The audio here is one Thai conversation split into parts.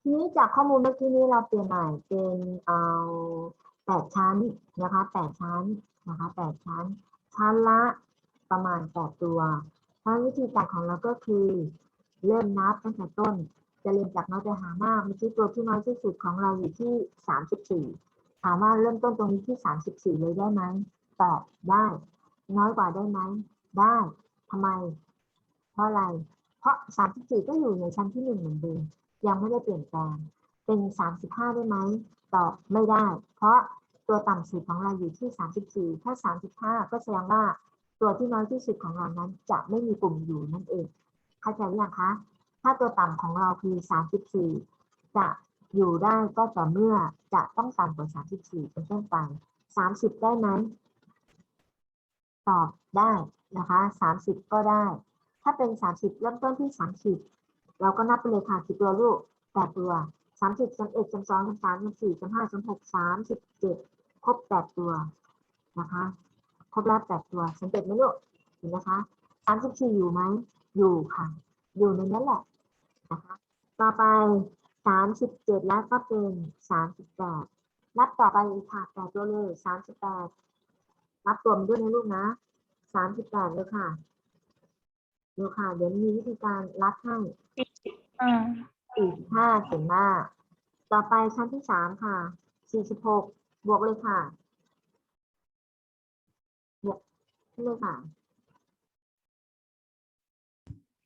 ทีนี้จากข้อมูลเมื่อกี้นี้เราเปลี่ยนใหม่เป็นเอาแปดชั้นนะคะแปดชั้นนะคะแปดชั้น ชั้นละประมาณแปดตัวเพราวิธีการของเราก็คือ เริ่มนับตั้งแต่ต้น จะเรียนจากน้อยไปหามากเมื่อกี้ตัวที่น้อยที่สุดของเราอยู่ที่สามสิบสี่ถามว่าเริ่มต้นตรงนี้ที่สามสิบสี่เลยได้ไหมตอบได้ น้อยกว่าได้ไหมได้ทำไม เพราะอะไร เพราะสามสิบสี่ก็อยู่ในชั้นที่หนึ่งเหมือนเดิม ยังไม่ได้เปลี่ยนแปลง เป็นสามสิบห้าได้ไหมตอบไม่ได้ เพราะตัวต่ำสุดของเราอยู่ที่สามสิบสี่ถ้าสามสิบห้าก็แสดงว่าตัวที่น้อยที่สุดของเรานั้นจะไม่มีกลุ่มอยู่นั่นเอง เข้าใจหรือยังคะ ถ้าตัวต่ำของเราคือสามสิบสี่จะอยู่ได้ก็ต่อเมื่อจะต้องต่ำกว่าสามสิบสี่เป็นต้นไปสามสิบได้ไหมตอบได้นะคะสามสิบก็ได้ ถ้าเป็นสามสิบเริ่มต้นที่สามสิบ เราก็นับไปเลยค่ะกี่ตัวลูกแปดตัวสามสิบสามเอ็ดสามสองสามสามสามสี่สามห้าสามหกสามสิบเจ็ดครบแปดตัวนะคะ ครบแล้วแปดตัวสังเกตไหมลูกเห็นนะคะสามสิบสี่อยู่ไหมอยู่ค่ะ อยู่ในนั้นแหละนะคะต่อไปสามสิบเจ็ดแล้วก็เป็นสามสิบแปดนับต่อไปค่ะแปดตัวเลยสามสิบแปดนับตัวมันด้วยนะลูกนะสามสิบแปดเลยค่ะดูค่ะ เดี๋ยวมีวิธีการรัดให้ อ่าสี่สิบห้าเก่งมากต่อไปชั้นที่สามค่ะ สี่สิบหกบวกเลยค่ะ บวกขึ้นเลยค่ะ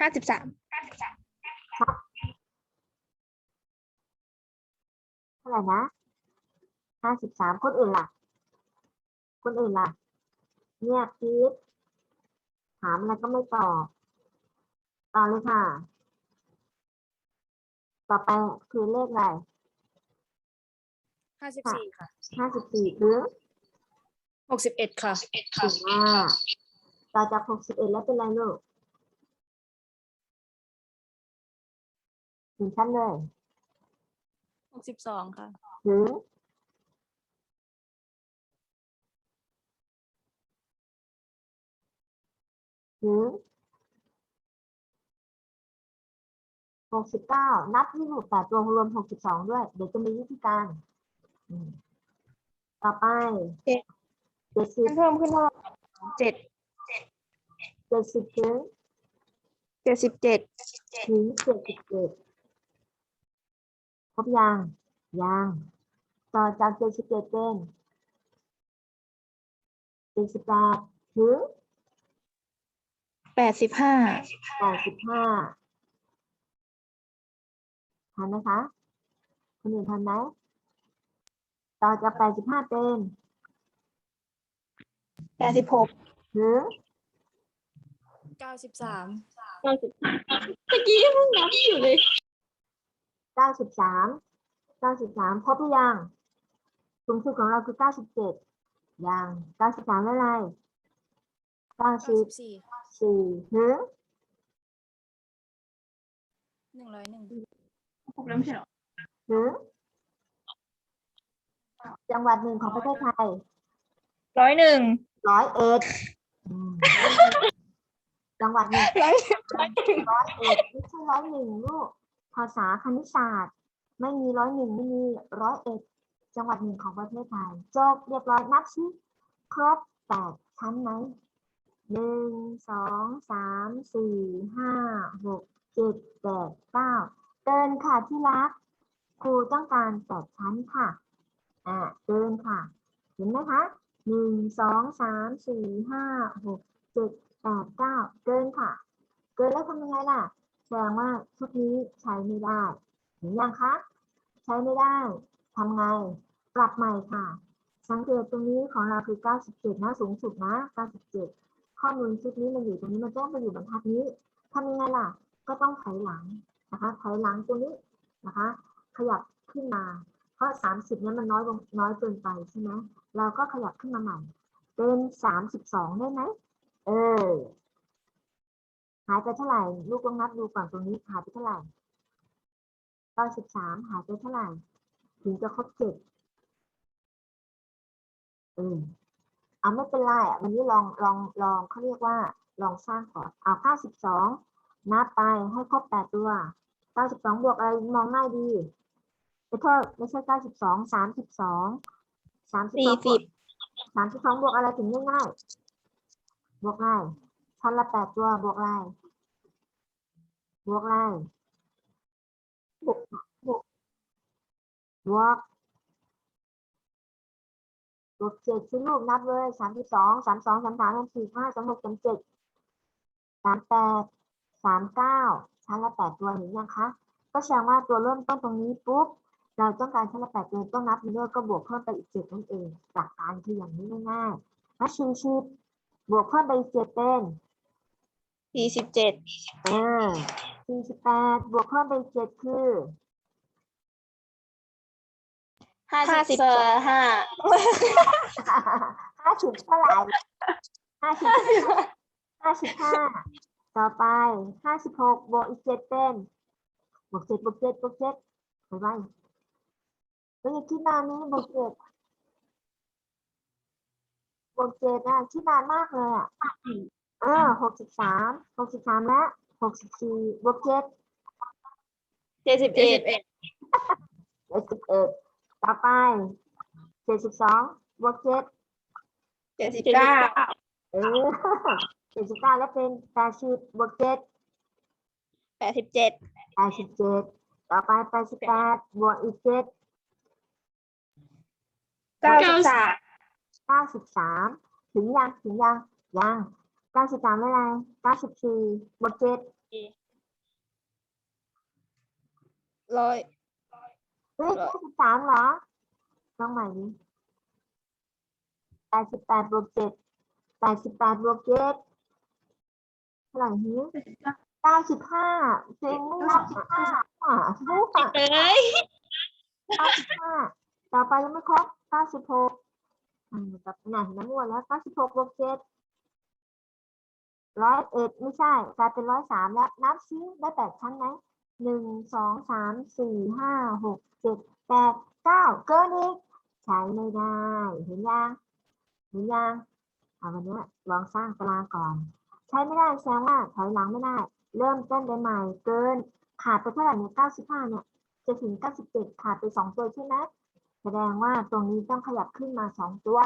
ห้าสิบสามเท่าไหร่นะห้าสิบสามคนอื่นล่ะ คนอื่นล่ะเงียบคิดถามอะไรก็ไม่ตอบ ต่อเลยค่ะ ต่อไปคือเลขอะไรห้าสิบสี่ค่ะห้าสิบสี่คือหกสิบเอ็ดค่ะถึงว่าต่อจากหกสิบเอ็ดแล้วเป็นไรลูกถึงชั้นเลยหกสิบสองค่ะถึงถึง หกสิบเก้านับที่ลูกแต่ตัวรวมหกสิบสองด้วย เดี๋ยวจะมีวิธีการอืมต่อไปเจ็ดเจ็ดสิบมันเพิ่มขึ้นเท่าไหร่เจ็ดเจ็ดสิบถึงเจ็ดสิบเจ็ดถึงเจ็ดสิบเจ็ดครบยังยังต่อจากเจ็ดสิบเจ็ดเป็นเจ็ดสิบแปดถึงแปดสิบห้าแปดสิบห้า ทันไหมคะคนอื่นทันไหมต่อจากแปดสิบห้าเป็นแปดสิบหกถึงเก้าสิบสามเก้าสิบเมื่อกี้เพิ่งนับอยู่เลยเก้าสิบสามเก้าสิบสามครบหรือยังสูงสุดของเราคือเก้าสิบเจ็ดยังเก้าสิบสามอะไรเก้าเก้าสิบสิบสี่สี่ถึงหนึ่งร้อยหนึ่ง ถึงจังหวัดหนึ่งของประเทศไทยร้อยหนึ่งร้อยเอ็ดอืมจังหวัดหนึ่งร้อยร้อยเอ็ดไม่ใช่ร้อยหนึ่งลูกภาษาคณิตศาสตร์ ไม่มีร้อยหนึ่งไม่มีร้อยเอ็ดจังหวัดหนึ่งของประเทศไทยจบเรียบร้อยนับสิครบแปดชั้นไหมหนึ่งสองสามสี่ห้าหกเจ็ดแปดเก้า เดินค่ะที่รัก ครูต้องการแปดชั้นค่ะ อ่าเดินค่ะ เห็นไหมคะหนึ่งสองสามสี่ห้าหกเจ็ดแปดเก้าเกินค่ะเกินแล้วทำยังไงล่ะ แสดงว่าชุดนี้ใช้ไม่ได้เห็นยังคะใช้ไม่ได้ทำไงปรับใหม่ค่ะ สังเกตตรงนี้ของเราคือ 97 นะสูงสุดนะ 97 ข้อมูลชุดนี้มันอยู่ตรงนี้มันต้องไปอยู่บรรทัดนี้ทำยังไงล่ะ ก็ต้องถอยหลัง นะคะถอยหลังตรงนี้นะคะ ขยับขึ้นมา เพราะ 30นั้นมันน้อยลงน้อยเกินไปใช่ไหมเราก็ขยับขึ้นมาใหม่ เป็น 32 ได้ไหมเออหายไปเท่าไหร่ลูกลองนับดูก่อนตรงนี้หายไปเท่าไหร่ตอนสิบสามหายไปเท่าไหร่ถึงจะครบเจ็ดเออเอาไม่เป็นไรอะวันนี้ลองลองลองเขาเรียกว่า ลองสร้างก่อนเอาเก้าสิบสอง นับไปให้ครบแปดตัวก้าสิบสองบวกอะไรมองง่ายดีขอโทษไม่ใช่เก้าสิบสองสามสิบสองสามสิบสี่สองสิบสามสิบสองบวกอะไรถึงง่ายๆบวกง่ายชั้นละแปดตัวบวกอะไรบวกอะไรบวกบวกบวกบวกเจ็ดชิ้นลูกนับเลยสามสิบสองสามสองสามสามสามสี่ห้าสามหกสามเจ็ดสามแปด สามเก้าชั้นละแปดตัวเห็นยังคะ ก็แสดงว่าตัวเริ่มต้นตรงนี้ปุ๊บ เราต้องการชั้นละแปดตัวต้องนับไปด้วยก็บวกเพิ่มไปอีกเจ็ดนั่นเอง หลักการคืออย่างนี้ง่ายๆถ้าชิวชิบวกเพิ่มไปอีกเจ็ดเป็นสี่สิบเจ็ดเออสี่สิบแปดบวกเพิ่มไปอีกเจ็ดคือ ห้าสิบห้าห้าสิบเท่าไหร่ห้าสิบห้าสิบห้า ต่อไปห้าสิบหกบวกอีกเจ็ดเป็นบวกเจ็ดบวกเจ็ดบวกเจ็ดไปไปเฮ้ยคิดนานนี้บวกเจ็ดบวกเจ็ดอะคิดนานมากเลยอะเออหกสิบสามหกสิบสามและหกสิบสี่บวกเจ็ดเจ็ดสิบเอ็ดเจ็ดสิบเอ็ดต่อไปเจ็ดสิบสองบวกเจ็ดเจ็ดสิบเก้าเออเจ็ดสิบเก้าแล้วเป็นแปดสิบบวกเจ็ดแปดสิบเจ็ดแปดสิบเจ็ดต่อไปแปดสิบแปดบวกอีกเจ็ดเก้าสิบสามเก้าสิบสามถึงยังถึงยังยังเก้าสิบสามไม่ไรเก้าสิบสี่บวกเจ็ดร้อยเฮ้ยเก้าสิบสามเหรอต้องใหม่ดิแปดสิบแปดบวกเจ็ดแปดสิบแปดบวกเจ็ดเท่า ไหร่ฮิเก้าสิบห้าเจ๊งไม่นับสิบห้าอะรู้ปะเอ้ยเก้าสิบห้าต่อไปยังไม่ครบเก้าสิบหกอืมกับหนังน้ำวนแล้วเก้าสิบหกบวกเจ็ดร้อยเอ็ดไม่ใช่กลายเป็นร้อยสามแล้วนับซิได้แปดชั้นไหมหนึ่งสองสามสี่ห้าหกเจ็ดแปดเก้าเกินอีกใช้ไม่ได้เห็นยังเห็นยังเอาวันนี้ลองสร้างตารางก่อน ใช้ไม่ได้แสดงว่าถอยหลังไม่ได้ เริ่มต้นได้ใหม่ เกิน ขาดไปเท่าไหร่เนี่ยเก้าสิบห้าเนี่ยจะถึง97ขาดไป2ตัวใช่ไหมแสดงว่าตรงนี้ต้องขยับขึ้นมา2ตัว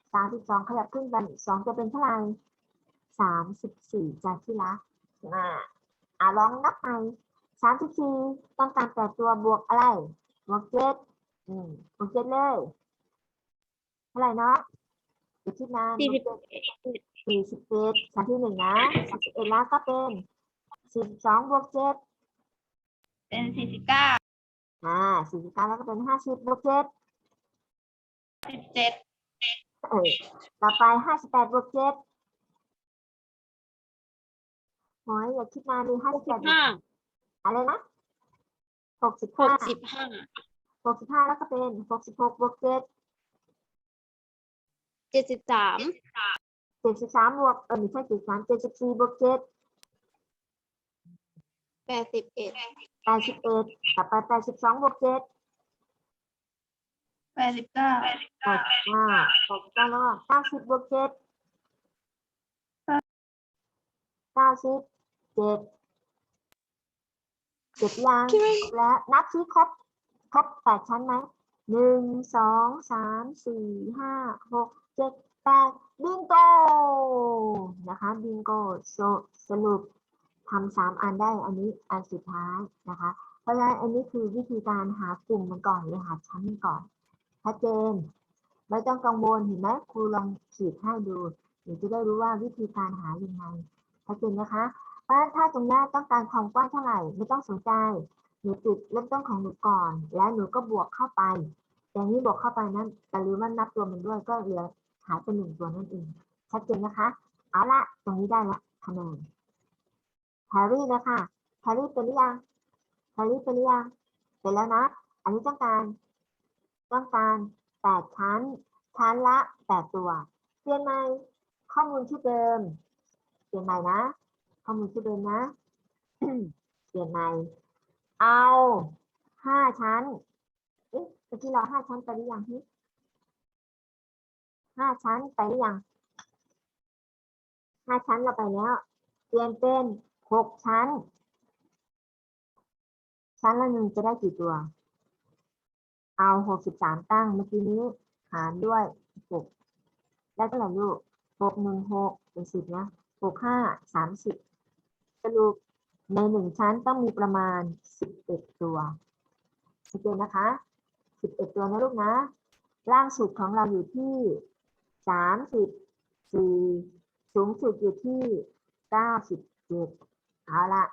32ขยับขึ้นไปอีก2จะเป็นเท่าไหร่34จากที่ละอ่าอ่าลองนับใหม่34ต้องการแต่ตัวบวกอะไร บวก7อืมบวก7เลย เท่าไหร่เนาะอีกที่นานสี่สิบ สี่สิบเอ็ดชั้นที่หนึ่งนะสี่สิบเอ็ดแล้วก็เป็นสี่สิบสองบวกเจ็ดเป็นสี่สิบเก้าอ่าสี่สิบเก้าแล้วก็เป็นห้าสิบบวกเจ็ดสิบเจ็ดเออต่อไปห้าสิบแปดบวกเจ็ดโอ้ยอย่าคิดนานดิห้าสิบแปดห้าอะไรนะหกสิบหห้ากสิบห้าหกสิบห้าแล้วก็เป็นหกสิบหกบวกเจ็ดเจ็ดสิบสาม เจ็ดสิบสามบวกเออไม่ใช่เจ็ดสิบสามเจ็ดสิบสี่บวกเจ็ดแปดสิบเอ็ดแปดสิบเอ็ดต่อไปแปดสิบสองบวกเจ็ดแปดสิบเก้าแปดสิบห้าแปดสิบเก้าแล้วก็เก้าสิบบวกเจ็ดเก้าสิบเจ็ดเจ็ดยังคิดว่าและนับซิครบครบแปดชั้นไหมหนึ่งสองสามสี่ห้าหกเจ็ด แปดบิงโกนะคะบิงโกสสรุปทำสามอันได้อันนี้อันสุดท้ายนะคะ เพราะฉะนั้นอันนี้คือวิธีการหากลุ่มมันก่อนเลยหาชั้นมันก่อนชัดเจนไม่ต้องกังวลเห็นไหมครูลองขีดให้ดูเดี๋ยวจะได้รู้ว่าวิธีการหายังไงชัดเจนนะคะเพราะฉะนั้นถ้าตรงนี้ต้องการความกว้างเท่าไหร่ไม่ต้องสนใจหนูจุดเริ่มต้นของหนูก่อน แล้วหนูก็บวกเข้าไปอย่างนี้บวกเข้าไปนั้นแต่ลืมว่านับตัวมันด้วยก็เหลือ หายไปหนึ่งตัวนั่นเองชัดเจนนะคะ เอาละตรงนี้ได้ละคะแนนแฮร์รี่นะคะแฮร์รี่เป็นหรือยังแฮร์รี่เป็นหรือยังเป็นแล้วนะ อันนี้ต้องการ ต้องการแปดชั้น ชั้นละแปดตัวเปลี่ยนใหม่ข้อมูลที่เดิม เปลี่ยนใหม่นะ ข้อมูลที่เดิมนะ เปลี่ยนใหม่ เอาห้าชั้นเอ๊ะเมื่อกี้เราห้าชั้นไปหรือยังพี่ ห้าชั้นไปหรือยังห้าชั้นเราไปแล้ว เปลี่ยนเป็นหกชั้น ชั้นละหนึ่งจะได้กี่ตัว เอาหกสิบสามตั้งเมื่อกี้นี้หารด้วยหกได้เท่าไหร่ลูกหกหนึ่งหกเป็นสิบนะหกห้าสามสิบสรุปในหนึ่งชั้นต้องมีประมาณสิบเอ็ดตัวโอเคนะคะสิบเอ็ดตัวนะลูกนะ ล่างสุดของเราอยู่ที่ สามสิบสี่สูงสุดอยู่ที่เก้าสิบเจ็ดเอาละ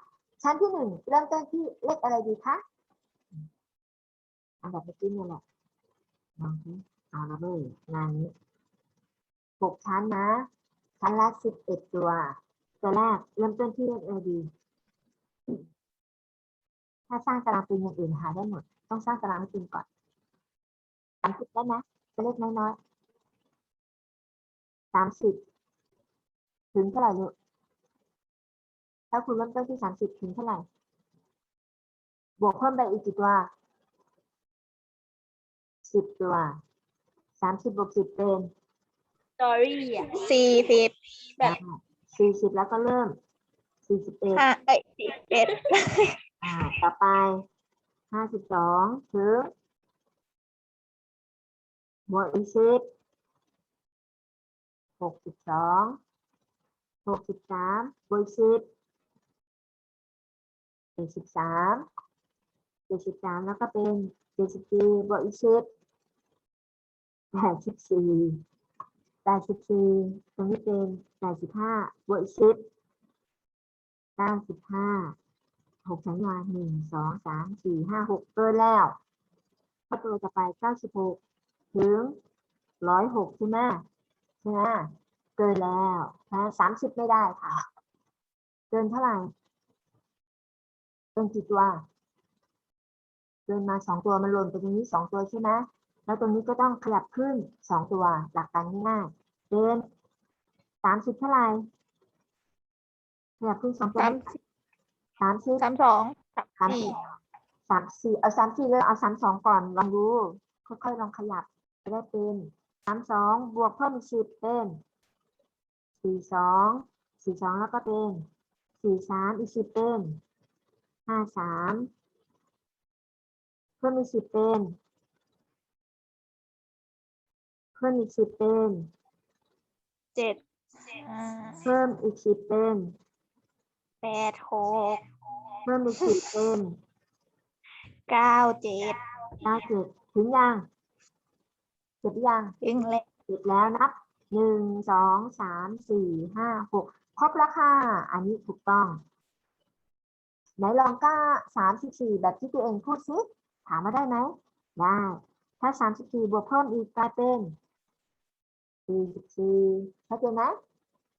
ชั้นที่หนึ่งเริ่มต้นที่เลขอะไรดีคะอันดับเมื่อกี้นี่แหละลองสิเอาละเว้ยงานนี้หกชั้นนะชั้นละสิบเอ็ดตัว ตัวแรกเริ่มต้นที่เลขอะไรดีถ้าสร้างตารางเป็นอย่างอื่นหาได้หมด ต้องสร้างตารางให้เป็นก่อนสามสิบได้ไหมเป็นเลขน้อยๆ สามสิบถึงเท่าไหร่ลูกถ้าคุณเริ่มต้นที่สามสิบถึงเท่าไหร่ บวกเพิ่มไปอีกกี่ตัวสิบตัวสามสิบบวกสิบเป็นสตอรี่อะสี่สิบแบบสี่สิบแล้วก็เริ่มสี่สิบเอ็ดห้าเอ้ยสี่สิบเอ็ดอ่า ต่อไปห้าสิบสองถึงบวกอีกสิบ หกสิบสองหกสิบสามบวกสิบเจ็ดสิบสามเจ็ดสิบสามแล้วก็เป็นเจ็ดสิบสี่บวกอีกสิบแปดสิบสี่แปดสิบสี่ตรงนี้เป็นแปดสิบห้าบวกอีกสิบเก้าสิบห้าหกสัญญาหนึ่งสองสามสี่ห้าหกเกินแล้วข้อตัวจะไปเก้าสิบหกถึงร้อยหกใช่ไหม ใช่ไหมเกินแล้วนะสามสิบไม่ได้ค่ะ เกินเท่าไหร่เกินกี่ตัวเกินมาสองตัวมันหล่นไปตรงนี้สองตัวใช่ไหมแล้วตรงนี้ก็ต้องขยับขึ้นสองตัวหลักการง่ายๆเกินสามสิบเท่าไหร่ขยับขึ้นสองตัวสามสามสิบสามสองสามสามสี่สี่สามสี่เอาสามสี่เลยเอาสามสองก่อนลองดูค่อยๆลองขยับจะได้เป็นสามสองบวกเพิ่มอีกสิบเป็นสี่สองสี่สองแล้วก็เป็นสี่สามอีกสิบเป็นห้าสามเพิ่มอีกสิบเป็นเพิ่มอีกสิบเป็นเจ็ดอ่าเพิ่มอีกสิบเป็นแปดหกเพิ่มอีกสิบเป็นเก้าเจ็ดเก้าเจ็ดถึงยังเจ็ดยังถึงเลยเสร็จแล้วนับหนึ่งสองสามสี่ห้าหกครบแล้วค่ะ อันนี้ถูกต้อง ไหนลองก้าสามสิบสี่แบบที่ตัวเองพูดซิถามมาได้ไหม ได้ ถ้าสามสิบสี่บวกเพิ่มอีกกลายเป็นสี่สิบสี่เข้าใจไหม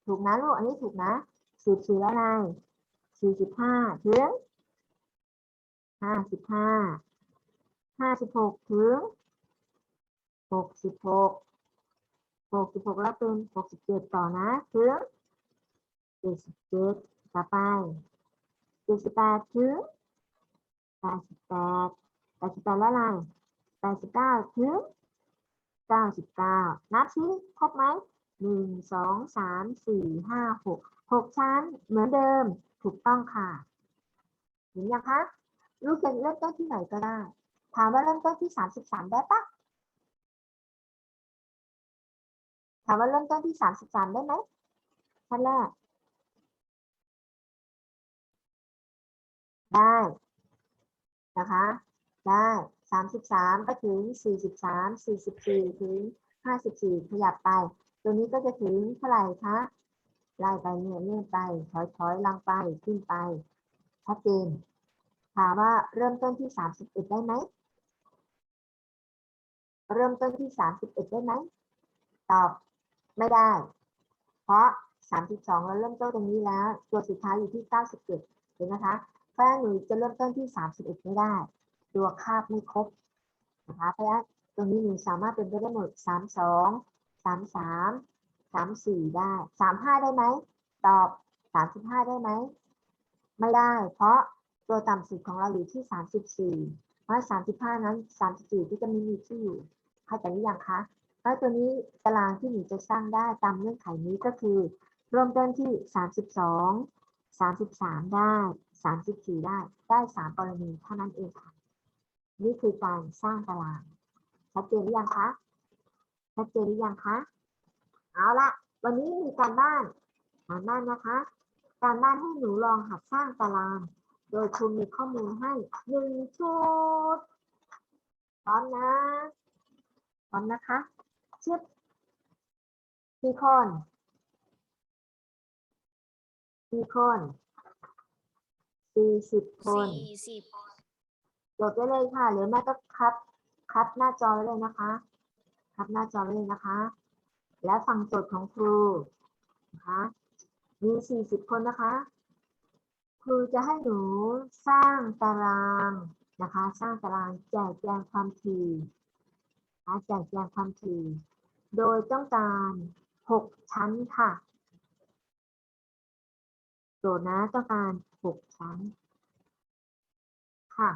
ถูกนะลูก อันนี้ถูกนะสี่สี่แล้วไงสี่สิบห้าถึงห้าสิบห้าห้าสิบหกถึง หกสิบหกหกสิบหกแล้วเป็นหกสิบเจ็ดต่อนะถึงเจ็ดสิบเจ็ดต่อไปเจ็ดสิบแปดถึงแปดสิบแปดแปดสิบแปดแล้วอะไรแปดสิบเก้าถึงเก้าสิบเก้านับซิครบไหมหนึ่งสองสามสี่ห้าหกหกชั้นเหมือนเดิมถูกต้องค่ะเห็นยังคะลูกจะเริ่มต้นที่ไหนก็ได้ ถามว่าเริ่มต้นที่สามสิบสามได้ปะ ถามว่าเริ่มต้นที่สามสิบสามได้ไหมขั้นแรก ได้นะคะ ได้สามสิบสามก็ถึงสี่สิบสามสี่สิบสี่ถึงห้าสิบสี่ขยับไป ตัวนี้ก็จะถึงเท่าไหร่คะไล่ไปเนี่ยเลื่อนไปถอยถอยลังไปขึ้นไปชัดเจนถามว่าเริ่มต้นที่สามสิบเอ็ดได้ไหมเริ่มต้นที่สามสิบเอ็ดได้ไหมตอบ ไม่ได้ เพราะ 32 เราเริ่มต้นตรงนี้แล้ว ตัวสุดท้ายอยู่ที่97เห็นนะคะเพราะฉะนั้นหนูจะเริ่มต้นที่ 31 ไม่ได้ ตัวคาบไม่ครบนะคะเพราะฉะนั้นตรงนี้หนูสามารถเป็นไปได้หมด 32 33 34 ได้ 35 ได้ไหม ตอบ 35 ได้ไหม ไม่ได้ เพราะตัวต่ำสุดของเราอยู่ที่ 34เพราะ35 นั้น 34 ที่จะไม่มีที่อยู่เข้าใจหรือยังคะ แล้วตัวนี้ตารางที่หนูจะสร้างได้ตามเงื่อนไขนี้ก็คือ เริ่มต้นที่ 32 33 ได้สามสิบสี่ได้ ได้สามกรณีเท่านั้นเองค่ะ นี่คือการสร้างตาราง ชัดเจนหรือยังคะ ชัดเจนหรือยังคะ เอาละวันนี้มีการบ้านการบ้านนะคะ การบ้านให้หนูลองหัดสร้างตาราง โดยครูมีข้อมูลให้หนึ่งชุด พร้อมนะ พร้อมนะคะ ชิบกี่คนกี่คนสี่สิบคนสี่สิบจดไว้เลยค่ะ หรือไม่ก็คัดคัดหน้าจอไว้เลยนะคะคัดหน้าจอไว้เลยนะคะ และฟังโจทย์ของครูนะคะมีสี่สิบคนนะคะ ครูจะให้หนูสร้างตารางนะคะ สร้างตารางแจกแจงความถี่ นะคะแจกแจงความถี่โดยต้องการหกชั้นค่ะ โจทย์นะต้องการหกชั้น ค่ะ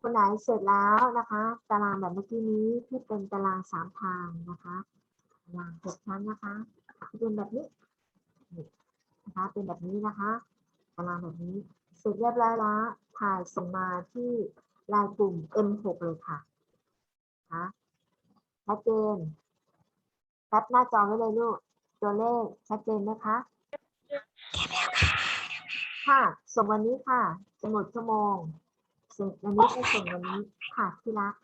คนไหนเสร็จแล้วนะคะ ตารางแบบเมื่อกี้นี้ที่เป็นตารางสามทางนะคะตารางหกชั้นนะคะเป็นแบบนี้นะคะเป็นแบบนี้นะคะตารางแบบนี้ เสร็จเรียบร้อยแล้วถ่ายส่งมาที่ลน์กลุ่ม M6 เลยค่ะ นะคะชัดเจนแคปหน้าจอไว้เลยลูก ตัวเลขชัดเจนไหมคะค่ะ ส่งวันนี้ค่ะสมุดชั่วโมงส่งวันนี้ก็ส่งวันนี้ค่ะที่รัก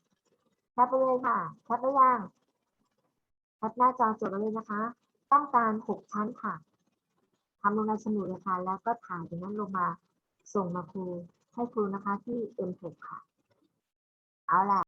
แคปไปเลยค่ะแคปไปยังแคปหน้าจอจดไว้เลยนะคะ ต้องการหกชั้นค่ะทำลงในสมุดเลยค่ะ แล้วก็ถ่ายตรงนั้นลงมาส่งมาครูให้ครูนะคะที่ M6 ค่ะ เอาล่ะ